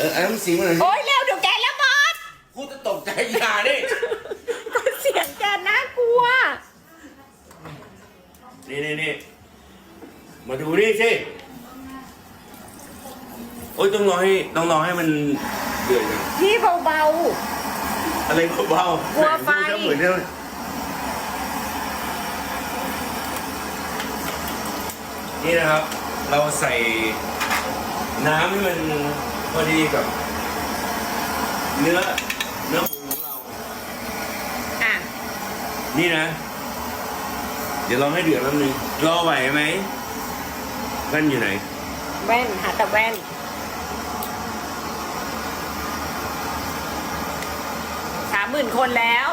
เออไอ้น้ำสิงมาหน่อยโอ๊ยเร็วเดี๋ยวแกแล้วบอสพูดจะตกใจอย่าดิก็เสียงแกน่ากลัว นี่นี่นี่มาดูนี่สิโอ้ยต้องรอให้ต้องรอให้มันเดือดก่อนพี่เบา อะไรเบาๆกลัวไฟดูเหมือนเดิมนี่นะครับ เราใส่น้ำให้มัน พอดีกับ เนื้อเนื้อหมูของเราๆอะนี่นะ เดี๋ยวลองให้เดือดแป๊บนึงรอไหวไหมแว่นอยู่ไหน แว่นหาแต่แว่น สามหมื่นคนแล้ว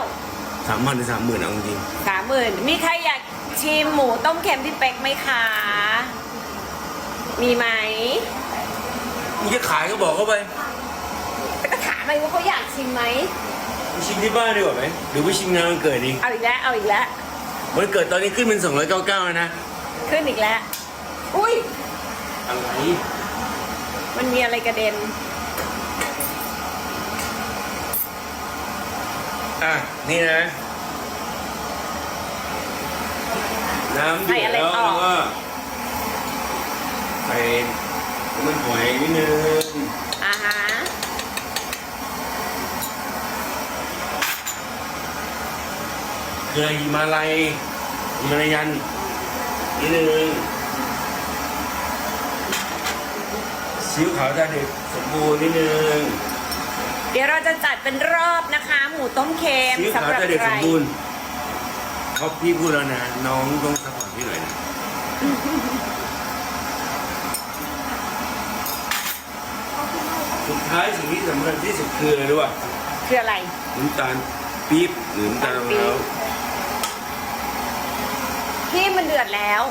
สามพันหรือสามหมื่นเอาจริงสามหมื่นมีใครอยากชิมหมูต้มเค็มพี่เป๊กไหมคะ มีไหม มึงจะขายก็บอกเข้าไปแต่ก็ถามไปว่าเขาอยากชิมไหมไปชิมที่บ้านดีกว่าไหมหรือไปชิมงานวันเกิดดีเอาอีกแล้วเอาอีกแล้ววันเกิดตอนนี้ขึ้นเป็นสองร้อยเก้าเก้านะขึ้นอีกแล้ว อุ้ยอะไรมันมีอะไรกระเด็นอะนี่นะ น้ำเดืใส่อดอะไรแล้วต่อแล้วก็ใส่น้ำ มันหอยนิดนึงอ่าฮะเกลือหิมาลัยหิมาลายันนิดนึงซีอิ๊วขาวตาเด็กสมบูรณ์นิดนึงเดี๋ยวเราจะจัดเป็นรอบนะคะ หมูต้มเค็มซีอิ๊วสำขาวหรับตาเด็กใคสรมบูรณ์เขาพี่พูดแล้วนะน้องต้องซัพพอร์ตพี่หน่อยนะสุด ท้ายสิ่งที่สำคัญที่สุดคืออะไรรู้ป่ะคืออะไร น้ำตาลปี๊บหรือน้ำตาลมะพร้าวพี่มันเดือดแล้ว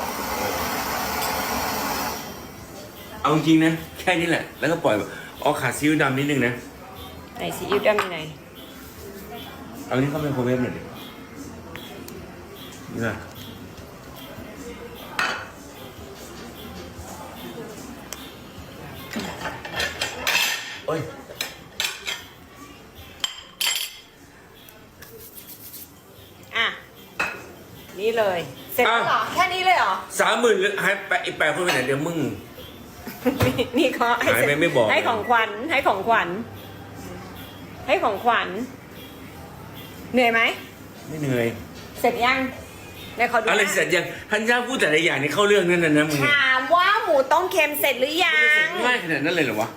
เอาจริงๆนะ แค่นี้แหละ แล้วก็ปล่อยแบบเอาขาดซีอิ๊วดำนิดนึงนะ ไหนซีอิ๊วดำอยู่ไหน เอานี้เข้าไปโครเวฟหน่อยดินี่นะ โอ้ยอะ นี่เลย เสร็จแล้วเหรอ แค่นี้เลยเหรอ สามหมื่นหายไปอีกแปดคนไปไหนเดี๋ยวมึง นี่นี่เขาให้หายไปไม่บอก ให้ของขวัญให้ของขวัญ ให้ของขวัญ เหนื่อยไหม ไม่เหนื่อยเสร็จยังไหนขอดูอะไรนะเสร็จยังทันย่าพูดแต่ละอย่างนี่เข้าเรื่องนั่นน่ะนะมึงเนี่ยถามว่าหมูต้มเค็มเสร็จหรือยัมันจะเสร็งจง่ายขนาดนั้นเลยเหรอวะ